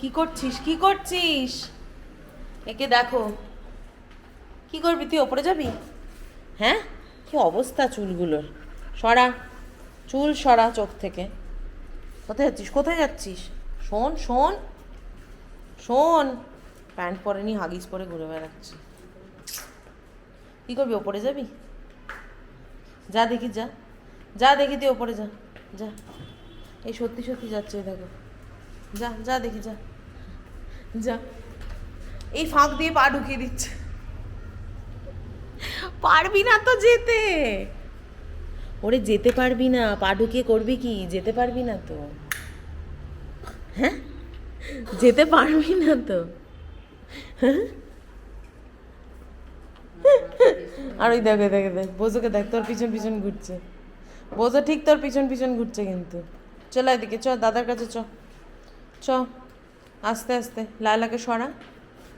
কি করছিস? কি করছিস? একে দেখো। কি করবি তুই, ওপরে যাবি? হ্যাঁ? কি অবস্থা চুলগুলোর? সরা। চুল সরা চোখ থেকে। কোথায় যাচ্ছিস? কোথায় যাচ্ছিস? শোন শোন। শোন। প্যান্ট পরেনি হাগিস পরে ঘুরে বেড়াচ্ছি। কি করবি, ওপরে যাবি? যা দেখি, যা। যা দেখি তুই, ওপরে যা। যা। এই সত্যি সত্যি যাচ্ছে দেখো। যা যা দেখি, যা। যা। এই ফাঁক দিয়ে পা ঢুকিয়ে দিচ্ছে। পারবি না তো যেতে। ওরে যেতে পারবি না, পা ঢুকিয়ে করবি কি? যেতে পারবি না তো। হ্যাঁ? যেতে পারবি না তো। হ্যাঁ? আর ওই দেখে দেখে, দেখ, বোঝোকে দেখ, তোর পিছন পিছন ঘুরছে। বোঝো ঠিক তোর পিছন পিছন ঘুরছে কিন্তু। চল এদিকে, চ, দাদার কাছে চ। চ। আস্তে আস্তে। লালাকে সরা।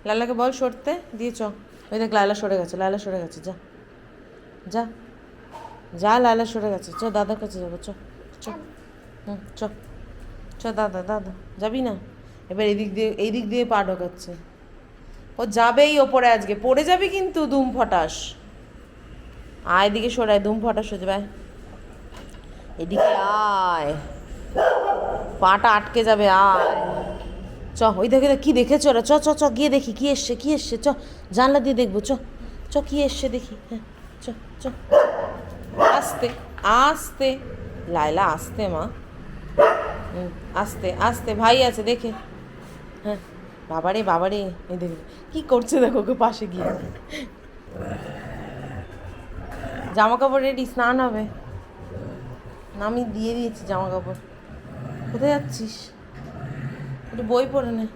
লালাকে বল সরতে। দিয়ে চ। ওই দেখ লালা সরে গেছে লালা সরে গেছে, যা। যা। যা লালা সরে গেছে। চ, দাদার কাছে যাব, চ। চ। হুম, চ। দাদা দাদা। যাবি না? এবার এদিক দিয়ে এই দিক দিয়ে পা ঢোকাচ্ছে। ও যাবেই ওপরে আজকে। পড়ে যাবি কিন্তু দুম ফটাস। আয়, এদিকে সরায় দুম ফটাস হয়ে যাবে। এদিকে আয়। পাটা আটকে যাবে, আয়। চ, ওই দেখে কি দেখেছ ওরা। চ চ চ, গিয়ে দেখি কি এসছে কি এসছে। চ, জানলা দিয়ে দেখব। চ চ, কি এসছে দেখি। হ্যাঁ চ চ। আস্তে আস্তে। লাইলা আস্তে মা। আস্তে আস্তে, ভাই আছে, দেখে। হ্যাঁ বাবারে বাবারে, এই দেখে। কি করছে দেখো ওকে পাশে গিয়ে। জামা কাপড় রেডি স্নান হবে। আমি দিয়ে দিয়েছি জামা কাপড় কোথায় যাচ্ছিস? একটু বই পড়ে নে।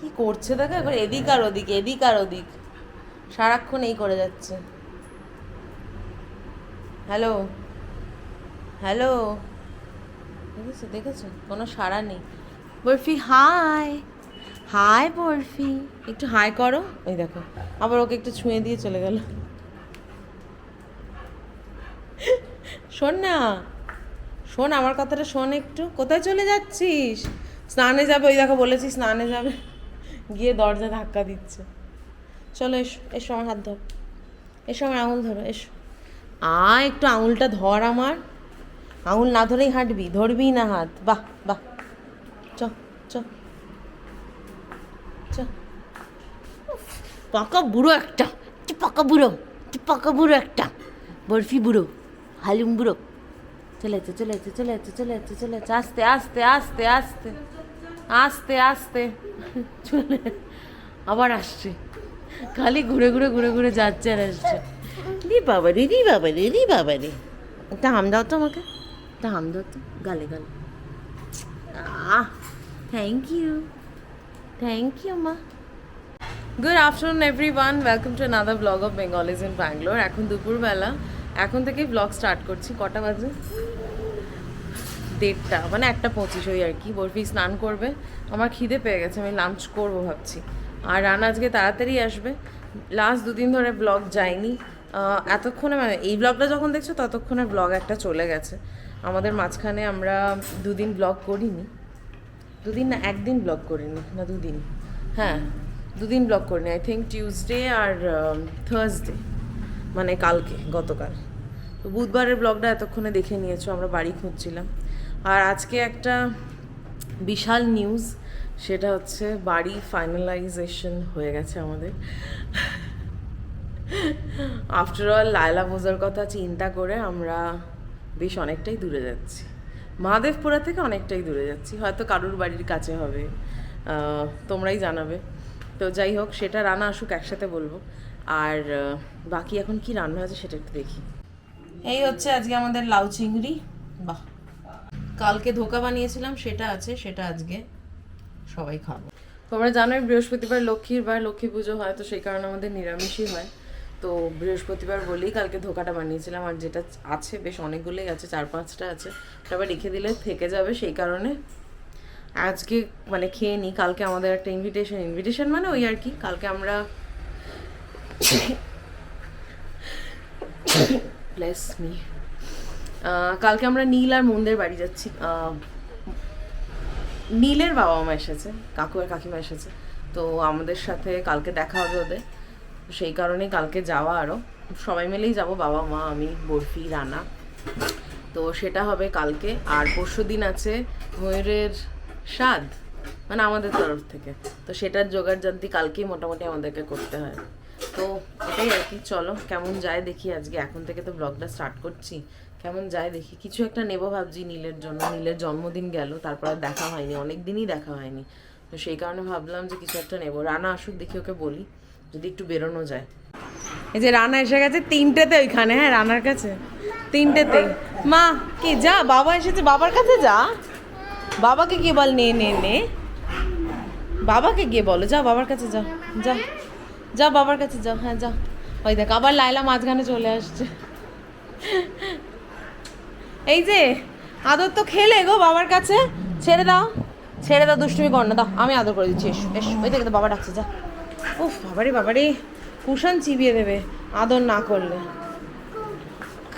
কি করছে দেখো একবার, এদিক আর ওদিক, এদিক আর ওদিক। সারাক্ষণ এই করে যাচ্ছে। হ্যালো? হ্যালো? দেখেছ দেখেছ? কোনো সাড়া নেই। বরফি, হাই। হাই বরফি। একটু হাই করো। ওই দেখো, আবার ওকে একটু ছুঁয়ে দিয়ে চলে গেল। শোন না। শোন, আমার কথাটা শোন একটু। কোথায় চলে যাচ্ছিস? স্নানে যাবে, ওই দেখো বলেছি স্নানে যাবে। গিয়ে দরজা ধাক্কা দিচ্ছে। চলো এসো এসো আমার হাত ধর। এসো আমার আঙুল ধরো, এসো। আ একটু আঙুলটা ধর আমার। আঙুল না ধরেই হাঁটবি, ধরবি না হাত। বাহ বাহ। চ চ। চ। পাকা বুড়ো একটা পাকা বুড়ো পাকা বুড়ো একটা। বরফি বুড়ো, হালুম বুড়ো। চলে যাচ্ছে চলে যাচ্ছে চলে যাচ্ছে চলে যাচ্ছে, চলে আস্তে আস্তে আস্তে আস্তে। আস্তে আস্তে। চলে। আবার আসছে। খালি ঘুরে ঘুরে ঘুরে ঘুরে যাচ্ছে আর আসছে। রি বাবা রে রি বাবা রে রি বাবা রে। একটা হাম দাও তো আমাকে। একটা হাম দাও তো, গালে গালে। Ah thank you thank you মা। Good afternoon everyone welcome to another blog of Bengalis in Bangalore এখন দুপুরবেলা। এখন থেকেই ব্লগ স্টার্ট করছি। কটা বাজে? দেড়টা মানে একটা পঁচিশ ওই আর কি। বরফি স্নান করবে। আমার খিদে পেয়ে গেছে, আমি লাঞ্চ করব ভাবছি। আর রানা আজকে তাড়াতাড়ি আসবে। লাস্ট দুদিন ধরে ব্লগ যায়নি। এতক্ষণে মানে এই ব্লগটা যখন দেখছ, ততক্ষণে ব্লগ একটা চলে গেছে। আমাদের মাঝখানে আমরা দুদিন ব্লগ করিনি। দুদিন না, একদিন ব্লগ করিনি, না দুদিন। হ্যাঁ দুদিন ব্লগ করিনি। আই থিঙ্ক টিউসডে আর থার্সডে মানে কালকে, গতকাল। তো বুধবারের ব্লগটা এতক্ষণে দেখে নিয়েছো, আমরা বাড়ি খুঁজছিলাম। আর আজকে একটা বিশাল নিউজ সেটা হচ্ছে বাড়ি ফাইনালাইজেশন হয়ে গেছে আমাদের। আফটার অল লায়লা বোঝার কথা চিন্তা করে আমরা বেশ অনেকটাই দূরে যাচ্ছি। মহাদেবপুরা থেকে অনেকটাই দূরে যাচ্ছি। হয়তো কারুর বাড়ির কাছে হবে তোমরাই জানাবে। তো যাই হোক, সেটা রান্না আসুক, একসাথে বলব। আর বাকি এখন কি রান্না আছে সেটা একটু দেখি। এই হচ্ছে আজকে আমাদের লাউ চিংড়ি। বাহ! কালকে ধোকা বানিয়েছিলাম, সেটা আছে, সেটা আজকে সবাই খাব। তোমরা জানোই বৃহস্পতিবার লক্ষ্মীর বার, লক্ষ্মী পুজো হয়, তো সেই কারণে আমাদের নিরামিষই হয়। তো বৃহস্পতিবার বলেই কালকে ধোকাটা বানিয়েছিলাম, আর যেটা আছে, বেশ অনেকগুলোই আছে, চার পাঁচটা আছে আবার রেখে দিলে থেকে যাবে, সেই কারণে আজকে মানে খেয়ে নিই। কালকে আমাদের একটা ইনভিটেশন ইনভিটেশন মানে ওই আর কি, কালকে আমরা ব্লেস মি কালকে আমরা নীল আর মন্দের বাড়ি যাচ্ছি। নীলের বাবা মা এসেছে, কাকু আর কাকিমা এসেছে। তো আমাদের সাথে কালকে দেখা হবে ওদের। সেই কারণেই কালকে যাওয়া আরও সবাই মিলেই যাব, বাবা, মা, আমি, বরফি, রানা। তো সেটা হবে কালকে। আর পরশু দিন আছে ময়ূরের স্বাদ মানে আমাদের তরফ থেকে। তো সেটার জোগাড় জানতি কালকেই মোটামুটি আমাদেরকে করতে হয়। তো এটাই আর কি, চলো, কেমন যায় দেখি আজকে। এখন থেকে তো ব্লগটা স্টার্ট করছি। কেমন যায় দেখি। কিছু একটা নেব ভাবছি নীলের জন্য। নীলের জন্মদিন গেল, তারপর দেখা হয়নি, অনেক দিনই দেখা হয়নি। তো সেই কারণে ভাবলাম যে কিছু একটা নেব। রানা আসুক, দেখি ওকে বলি, যদি একটু বেরোনো যায়। এই যে রানা এসে গেছে তিনটেতে ওইখানে হ্যাঁ রানার কাছে? তিনটেতে। মা, কি, যা, বাবা এসেছে, বাবার কাছে যা। বাবাকে গিয়ে বল, নে নে নে। বাবাকে গিয়ে বলো, যা, বাবার কাছে যা যা। যা, বাবার কাছে যা হ্যাঁ যা। ওই দেখ, আবার লাইলা মাঝখানে চলে আসছে। এই যে আদর তো খেলে গো বাবার কাছে। ছেড়ে দাও ছেড়ে দাও দুষ্টুমি কর না। দাও আমি আদর করে দিচ্ছি এসো এসো ওই দেখে তো বাবা ডাকছে যা। উফ বাবারে বাবারে কুশান চিবিয়ে দেবে আদর না করলে।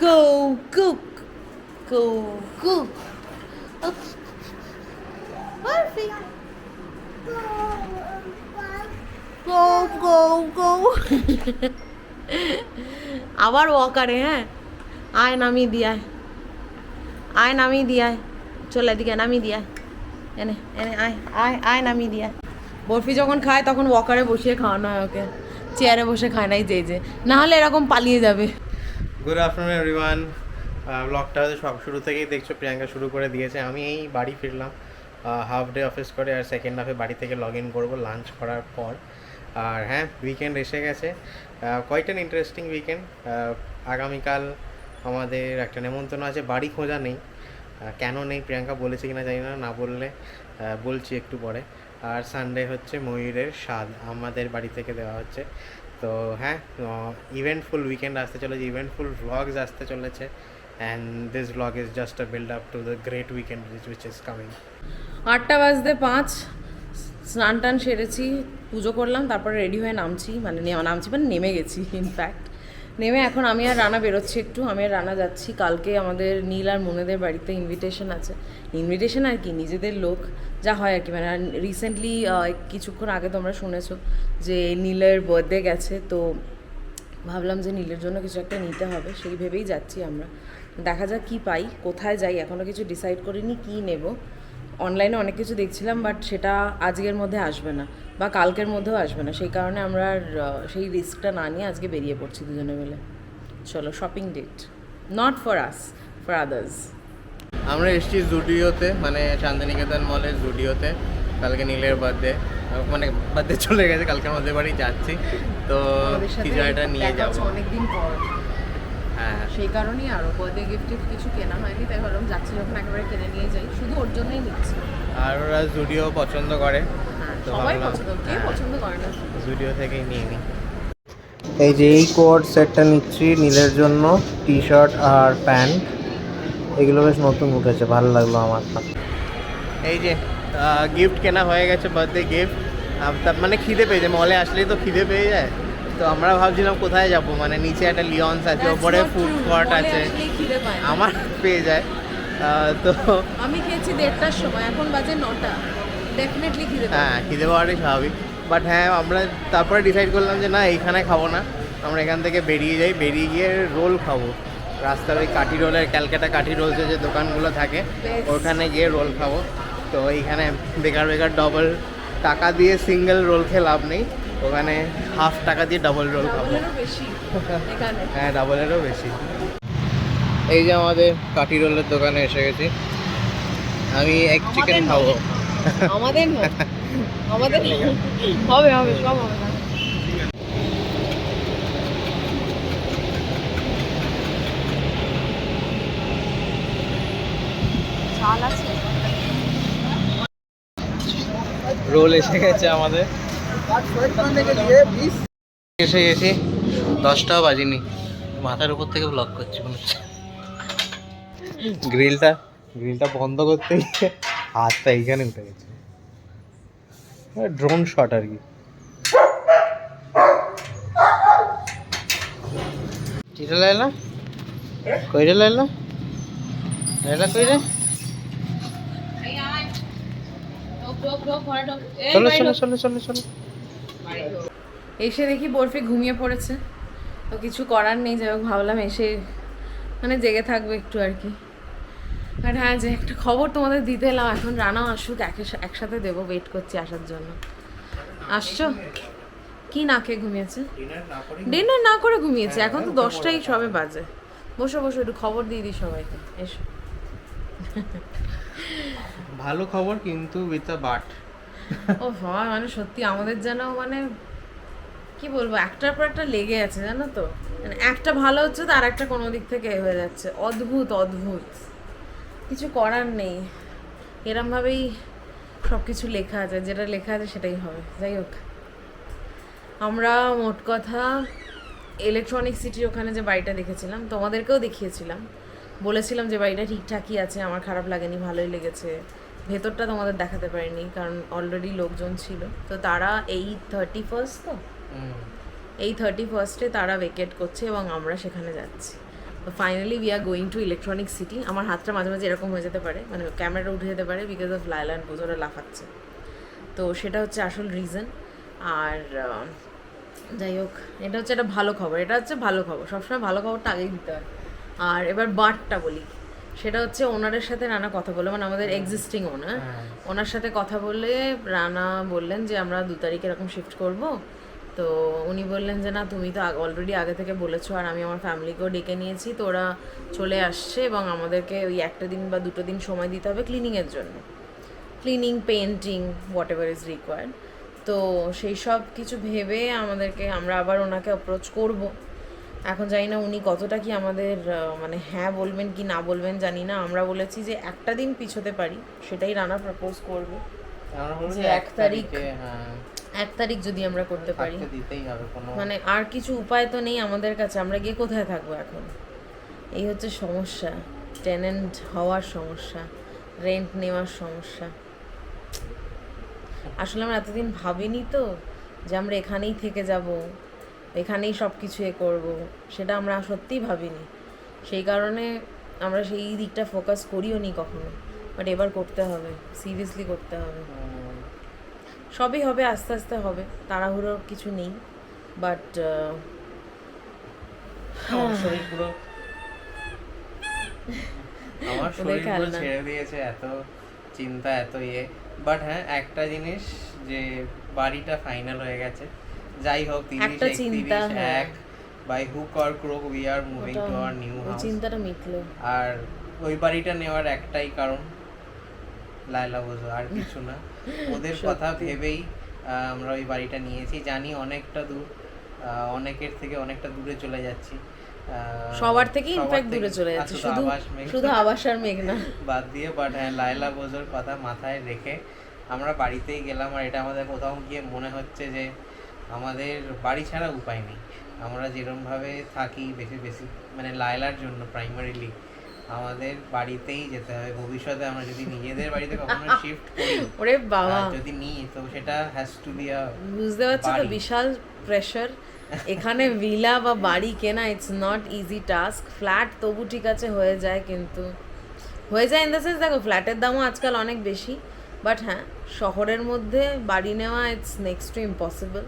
কৌ কুক কৌ কুক। আবার ওয়াকারে হ্যাঁ? আয় নামিয়ে দিয়ে আয়। আয়, নামিয়ে দিয়ে চলে এদিকে, নামিয়ে দিয়ে এনে এনে, আয় আয় আয়, নামিয়ে দিয়ে বরফি যখন খায়, তখন ওয়াকারে বসিয়ে খাওয়ানো হয় ওকে। চেয়ারে বসে খায় নাই যে যে। না হলে এরকম পালিয়ে যাবে। গুড আফটারনুন এভরিওয়ান ব্লগটা সব শুরু থেকেই দেখছ, প্রিয়াঙ্কা শুরু করে দিয়েছে। আমি এই বাড়ি ফিরলাম হাফ ডে অফিস করে, আর সেকেন্ড হাফে বাড়ি থেকে লগ ইন করব লাঞ্চ করার পর। আর হ্যাঁ উইকেন্ড এসে গেছে। কোয়াইট অ্যান ইন্টারেস্টিং উইকেন্ড আগামীকাল আমাদের একটা নেমন্তন্ন আছে, বাড়ি খোঁজা নেই। কেন নেই প্রিয়াঙ্কা বলেছে কিনা জানি না না বললে বলছি একটু পরে। আর সানডে হচ্ছে ময়ূরের স্বাদ আমাদের বাড়ি থেকে দেওয়া হচ্ছে। তো হ্যাঁ ইভেন্টফুল উইকেন্ড আসতে চলেছে ইভেন্টফুল ভ্লগস আসতে চলেছে। And this vlog is just a build up to the great weekend which is coming আটটা বাজতে পাঁচ, স্নান টান সেরেছি, পুজো করলাম, তারপরে রেডি হয়ে নামছি মানে নামছি মানে নেমে গেছি ইনফ্যাক্ট নেমে এখন আমি আর রানা বেরোচ্ছি একটু, আমি আর রানা যাচ্ছি। কালকে আমাদের নীল আর মনেদের বাড়িতে ইনভিটেশন আছে। ইনভিটেশন আর কি? নিজেদের লোক যা হয় আর কি। মানে রিসেন্টলি কিছুক্ষণ আগে তোমরা শুনেছো যে নীলের বার্থডে গেছে, তো ভাবলাম যে নীলের জন্য কিছু একটা নিতে হবে। সেই ভেবেই যাচ্ছি আমরা। দেখা যাক কি পাই, কোথায় যাই এখনও কিছু ডিসাইড করিনি কি নেব। অনলাইনে অনেক কিছু দেখছিলাম বাট সেটা আজকের মধ্যে আসবে না বা কালকের মধ্যেও আসবে না। সেই কারণে আমরা সেই রিস্কটা না নিয়ে আজকে বেরিয়ে পড়ছি দুজনে মিলে। চলো shopping date not for us for others আমরা এসেছি জুডিওতে মানে শান্তিনিকেতন মলের জুডিওতে কালকে নীলের বার্থডে মানে বার্থডে চলে গেছে কালকে আমাদের বাড়ি যাচ্ছি। তো কিছু একটা নিয়ে যাব। অনেকদিন পর। সেই কারণেই আরও বার্থডে গিফট কিছু কেনা হয়নি তাই ভাবলাম যাচ্ছি যখন একেবারে কিনে নিয়ে যাই। শুধু ওর জন্যই নিচ্ছি। আর ওরা জুডিও পছন্দ করে হ্যাঁ তো সবাই পছন্দ কে হ্যাঁ। পছন্দ করে না? জুডিও থেকেই নিয়ে নিই এই যে এই কোড সেটটা নিচ্ছি নীলের জন্য টি শার্ট আর প্যান্ট। এগুলো বেশ নতুন উঠেছে ভালো লাগল আমার। এই যে গিফট কেনা হয়ে গেছে বার্থডে গিফট মানে খিদে পেয়ে যায় মলে আসলেই তো খিদে পেয়ে যায়। তো আমরা ভাবছিলাম কোথায় যাব? মানে নিচে একটা লিওন্স আছে ওপরে ফুড কোর্ট আছে। আমার পেয়ে যায়। তো আমি খেয়েছি দেড়টার সময় এখন বাজে নটা। ডেফিনেটলি খিদে হ্যাঁ খিদে পাওয়াটাই স্বাভাবিক। বাট হ্যাঁ আমরা তারপরে ডিসাইড করলাম যে না এইখানে খাব না। আমরা এখান থেকে বেরিয়ে যাই। বেরিয়ে গিয়ে রোল খাব। রাস্তার ওই কাঠি রোলের ক্যালকাটা কাঠি রোলসের যে দোকানগুলো থাকে ওখানে গিয়ে রোল খাব। তো এইখানে বেকার বেকার ডবল টাকা দিয়ে সিঙ্গেল রোল খেয়ে লাভ নেই। ওখানে হাফ টাকা দিয়ে ডাবল রোল খাব। বেশি হ্যাঁ ডাবলেরও বেশি। এই যে আমাদের কাঠি রোলের দোকানে এসে গেছি। আমি এক চিকেন খাব। আমাদের না আমাদের হবে হবে সব হবে রোল এসে গেছে আমাদের। এসে গেছি। দশটাও বাজিনি। মাথার উপর থেকে ব্লক করছি মনে হচ্ছে। গ্রিলটা গ্রিলটা বন্ধ করতে গিয়ে হাতটা এইখানে উঠে গেছে। ড্রোন শট আর কি। চিটা লাইলা কইরে লাইলা লাইলা কইরে চলো চলো চলো চলো চলো। এসে দেখি বরফি ঘুমিয়ে পড়েছে। তো কিছু করার নেই, যাই হোক ভাবলাম এসে মানে জেগে থাকবে একটু আর কি। আর হ্যাঁ যে একটা খবর তোমাদের দিতে এলাম, এখন রানাও আসুক, একে- একসাথে দেবো ওয়েট করছি আসার জন্য। আসছো? কি না খেয়ে ঘুমিয়েছে? ডিনার না করে ঘুমিয়েছে, এখন তো দশটাই সবে বাজে। বসো বসো, একটু খবর দিয়ে দিই সবাইকে। এসো। ভালো খবর কিন্তু উইথ আ বাট ও হয় মানে সত্যি আমাদের যেন মানে কি বলব, একটার পর একটা লেগে আছে, জানো তো? মানে একটা ভালো হচ্ছে তো আর একটা কোনো দিক থেকে হয়ে যাচ্ছে। অদ্ভুত অদ্ভুত। কিছু করার নেই। এরমভাবেই সব কিছু লেখা আছে, যেটা লেখা আছে সেটাই হবে। যাই হোক। আমরা মোট কথা ইলেকট্রনিক সিটির ওখানে যে বাড়িটা দেখেছিলাম, তোমাদেরকেও দেখিয়েছিলাম। বলেছিলাম যে বাড়িটা ঠিকঠাকই আছে, আমার খারাপ লাগেনি, ভালোই লেগেছে। ভেতরটা তোমাদের দেখাতে পারিনি কারণ অলরেডি লোকজন ছিল। তো তারা এই থার্টি ফার্স্ট তো? এই থার্টি ফার্স্টে তারা ভেকেট করছে এবং আমরা সেখানে যাচ্ছি। তো finally we are going to Electronic City আমার হাতটা মাঝে মাঝে এরকম হয়ে যেতে পারে মানে ক্যামেরাটা উঠে যেতে পারে বিকজ অফ লাইলা অ্যান্ড বোঝোরা লাফাচ্ছে। তো সেটা হচ্ছে আসল রিজন আর যাই হোক এটা হচ্ছে একটা ভালো খবর। এটা হচ্ছে ভালো খবর। সবসময় ভালো খবরটা আগেই দিতে হয়। আর এবার বাটটা বলি। সেটা হচ্ছে ওনারের সাথে রানা কথা বলে মানে আমাদের এক্সিস্টিং ওনার ওনার সাথে কথা বলে রানা বললেন যে আমরা দু তারিখে এরকম শিফট করব। তো উনি বললেন যে না তুমি তো অলরেডি আগে থেকে বলেছ আর আমি আমার ফ্যামিলিকেও ডেকে নিয়েছি তো ওরা চলে আসছে এবং আমাদেরকে ওই একটা দিন বা দুটো দিন সময় দিতে হবে ক্লিনিংয়ের জন্য। Cleaning painting whatever is required তো সেই সব কিছু ভেবে আমাদেরকে আমরা আবার ওনাকে অ্যাপ্রোচ করব। এখন জানি না উনি কতটা কি আমাদের মানে হ্যাঁ বলবেন কি না বলবেন জানি না। আমরা বলেছি যে একটা দিন পিছোতে পারি সেটাই রানা প্রপোজ করবে। যে এক তারিখ- হ্যাঁ। এক তারিখ যদি আমরা করতে পারি। মানে আর কিছু উপায় তো নেই আমাদের কাছে আমরা গিয়ে কোথায় থাকব এখন? এই হচ্ছে সমস্যা টেনেন্ট হওয়ার সমস্যা রেন্ট নেওয়ার সমস্যা। আসলে আমরা এতদিন ভাবিনি তো যে আমরা এখানেই থেকে যাব। এখানেই সব কিছু এ করব সেটা আমরা সত্যিই ভাবিনি। সেই কারণে আমরা সেই দিকটা ফোকাস করিও নি কখনো। বাট এবার করতে হবে সিরিয়াসলি করতে হবে। সবই হবে আস্তে আস্তে হবে তাড়াহুড়োর কিছু নেই। বাট আমার শরীর পুরো আমার শরীর পুরো ছেড়ে দিয়েছে এত চিন্তা এত ইয়ে। বাট হ্যাঁ একটা জিনিস যে বাড়িটা ফাইনাল হয়ে গেছে যাই হোক তিরিশ একটা চিন্তা, একত্রিশ হ্যাঁ। এক। By hook or crook we are moving to our new house চিন্তাটা মিটলো আর ওই বাড়িটা নেওয়ার একটাই কারণ লাইলা বোঝো আর কিছু না। ওদের কথা ভেবেই আমরা ওই বাড়িটা নিয়েছি। জানি অনেকটা দূর অনেকের থেকে অনেকটা দূরে চলে যাচ্ছি। সবার থেকে ইনফ্যাক্ট দূরে চলে যাচ্ছে। শুধু শুধু আবাস আর মেঘ না। বাদ দিয়ে বাট হ্যাঁ লাইলা বোঝোর কথা মাথায় রেখে আমরা বাড়িতেই গেলাম। আর এটা আমাদের কোথাও গিয়ে মনে হচ্ছে যে আমাদের বাড়ি ছাড়া উপায় নেই। আমরা যেরমভাবে থাকি বেশি বেশি মানে লায়লার জন্য প্রাইমারিলি আমাদের বাড়িতেই যেতে হবে ভবিষ্যতে আমরা যদি নিজেদের বাড়িতে কখনো শিফট করি ওরে বাবা। যদি নিই তো সেটা হ্যাজ টু বি আ বুঝতে পারছ তো বিশাল প্রেশার এখানে ভিলা বা বাড়ি কেনা it's not easy task flat তবু ঠিক আছে হয়ে যায় কিন্তু। হয়ে যায় ইন দ্য সেন্স দেখো ফ্ল্যাটের দামও আজকাল অনেক বেশি। বাট হ্যাঁ শহরের মধ্যে বাড়ি নেওয়া ইটস নেক্সট টু ইম্পসিবল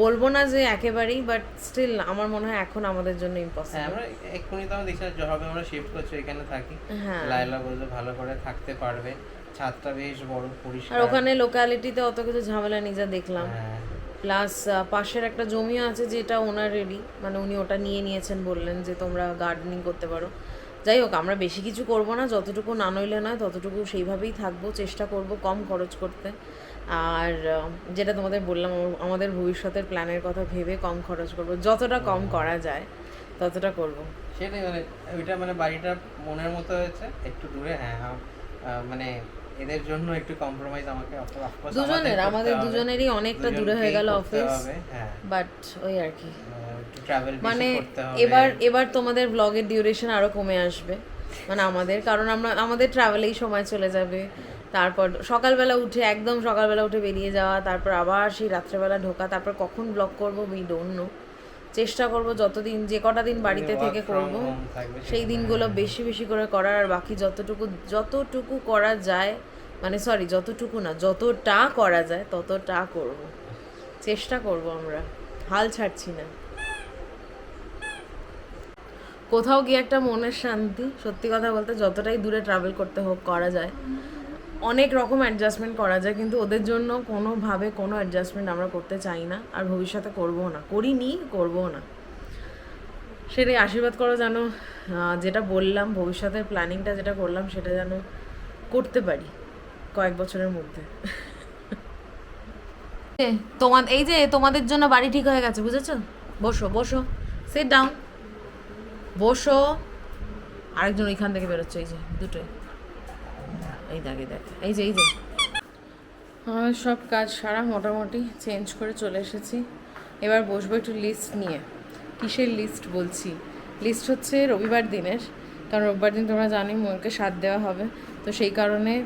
বলব না যে একেবারেই বাট স্টিল আমার মনে হয় এখন আমাদের জন্য হ্যাঁ ইম্পসিবল আমরা এক্ষুনি তো আমরা দেখছি যবে আমরা শিফট করছি এখানে থাকি। হ্যাঁ। লাইলা বোঝো ভালো করে থাকতে পারবে। ছাদটা বেশ বড় পরিষ্কার। আর ওখানে লোকালিটিতে অত কিছু ঝামেলা নিজে দেখলাম। হ্যাঁ। প্লাস পাশের একটা জমিও আছে যেটা ওনারেরই মানে উনি ওটা নিয়ে নিয়েছেন বললেন যে তোমরা গার্ডেনিং করতে পারো। যাই হোক আমরা বেশি কিছু করব না যতটুকু না নইলে নয় ততটুকু সেইভাবেই থাকব চেষ্টা করব কম খরচ করতে। আর যেটা তোমাদের বললাম আমাদের ভবিষ্যতের প্ল্যানের কথা ভেবে কম খরচ করব। যতটা কম করা যায় ততটা করব। সেটাই মানে ওইটা মানে বাড়িটা মনের মতো হয়েছে একটু দূরে হ্যাঁ মানে এদের জন্য একটু কম্প্রোমাইজ আমাকে আমাদের দুজনের আমাদের দুজনেরই অনেকটা দূরে হয়ে গেল অফিস হ্যাঁ। বাট ওই আর কি। ট্রাভেল মানে এবার এবার তোমাদের ব্লগের ডিউরেশন আরও কমে আসবে। মানে আমাদের কারণ আমরা আমাদের ট্রাভেলেই সময় চলে যাবে। তারপর সকালবেলা উঠে একদম সকালবেলা উঠে বেরিয়ে যাওয়া তারপর আবার সেই রাত্রেবেলা ঢোকা তারপর কখন ব্লগ করব উই ডোন্ট নো চেষ্টা করব যতদিন যে কটা দিন বাড়িতে থেকে করব সেই দিনগুলো বেশি বেশি করে করার আর বাকি যতটুকু যতটুকু করা যায় মানে সরি যতটুকু না যতটা করা যায় ততটা করব। চেষ্টা করব আমরা হাল ছাড়ছি না। কোথাও গিয়ে একটা মনের শান্তি সত্যি কথা বলতে যতটাই দূরে ট্রাভেল করতে হোক করা যায়। অনেক রকম অ্যাডজাস্টমেন্ট করা যায়, কিন্তু ওদের জন্য কোনোভাবে কোনো অ্যাডজাস্টমেন্ট আমরা করতে চাই না, আর ভবিষ্যতে করব না। করিনি করব না। সেটাই আশীর্বাদ করো যেন যেটা বললাম, ভবিষ্যতের প্ল্যানিংটা যেটা করলাম, সেটা যেন করতে পারি কয়েক বছরের মধ্যে। তোমার, এই যে তোমাদের জন্য বাড়ি ঠিক হয়ে গেছে, বুঝেছ? বসো বসো সিট ডাউন বসো। আরেকজন ওইখান থেকে বেরোচ্ছে, এই যে, দুটোই। এই এই দেখ। এই যে এই যে। আমার সব কাজ সারা মোটামুটি চেঞ্জ করে চলে এসেছি। এবার বসবো একটু লিস্ট নিয়ে। কিসের লিস্ট বলছি? লিস্ট হচ্ছে রবিবার দিনের। কারণ রবিবার দিন তোমরা জানি ময়ূরকে স্বাদ দেওয়া হবে। তো সেই কারণে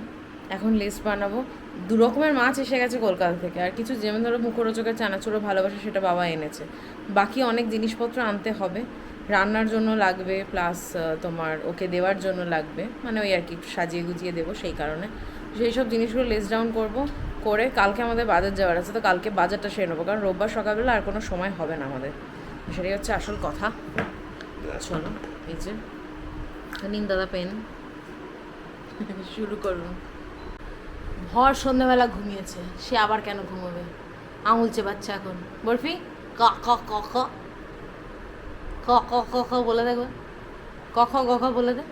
এখন লিস্ট বানাবো। দু রকমের মাছ এসে গেছে কলকাতা থেকে। আর কিছু যেমন ধরো মুখরোচকের চানাচুরো ভালোবাসা সেটা বাবা এনেছে। বাকি অনেক জিনিসপত্র আনতে হবে। রান্নার জন্য লাগবে প্লাস তোমার ওকে দেওয়ার জন্য লাগবে। মানে ওই আর কি সাজিয়ে গুজিয়ে দেবো সেই কারণে। সেই সব জিনিসগুলো লিস্ট ডাউন করব, করে কালকে আমাদের বাজার যাওয়ার আছে, তো কালকে বাজারটা সেরে নেব। কারণ রোববার সকালবেলা আর কোনো সময় হবে না আমাদের। সেটাই হচ্ছে আসল কথা। চলো, এই যে, নিন দাদা পেন শুরু করুন। ভর সন্ধ্যাবেলা ঘুমিয়েছে, সে আবার কেন ঘুমোবে? আঙুল চেবাচ্ছে এখন। বরফি, ক ক ক ক। ক ক ক ক বলে দেখবে ক, খ, গ, খ বলে দে।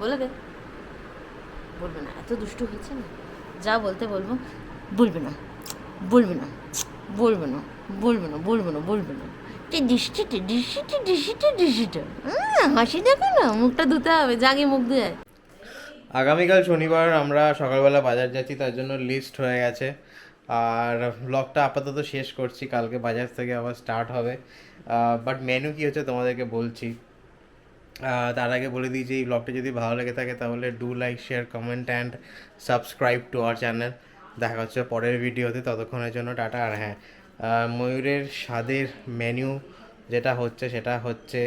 বলে দে। বলবে না, এত দুষ্টু হয়েছে না। যা বলতে বলব, বলবে না বলবে না বলবে না বলবে না বলবে না বলবে না। ডিসিটি ডিসিটি ডিসিটি ডিসিটি হাসি দেখো না, মুখটা ধুতে হবে, জাগে মুখ ধুয়ে আগামীকাল শনিবার আমরা সকালবেলা বাজার যাচ্ছি, তার জন্য লিস্ট হয়ে গেছে। আর ব্লগটা আপাতত শেষ করছি, কালকে বাজার থেকে আবার স্টার্ট হবে। বাট মেনু কী হচ্ছে তোমাদেরকে বলছি। তার আগে বলে দিই যে এই ব্লগটা যদি ভালো লেগে থাকে তাহলে do like share comment and subscribe to our channel দেখা হচ্ছে পরের ভিডিওতে ততক্ষণের জন্য টাটা। আর হ্যাঁ ময়ূরের স্বাদের মেনু যেটা হচ্ছে সেটা হচ্ছে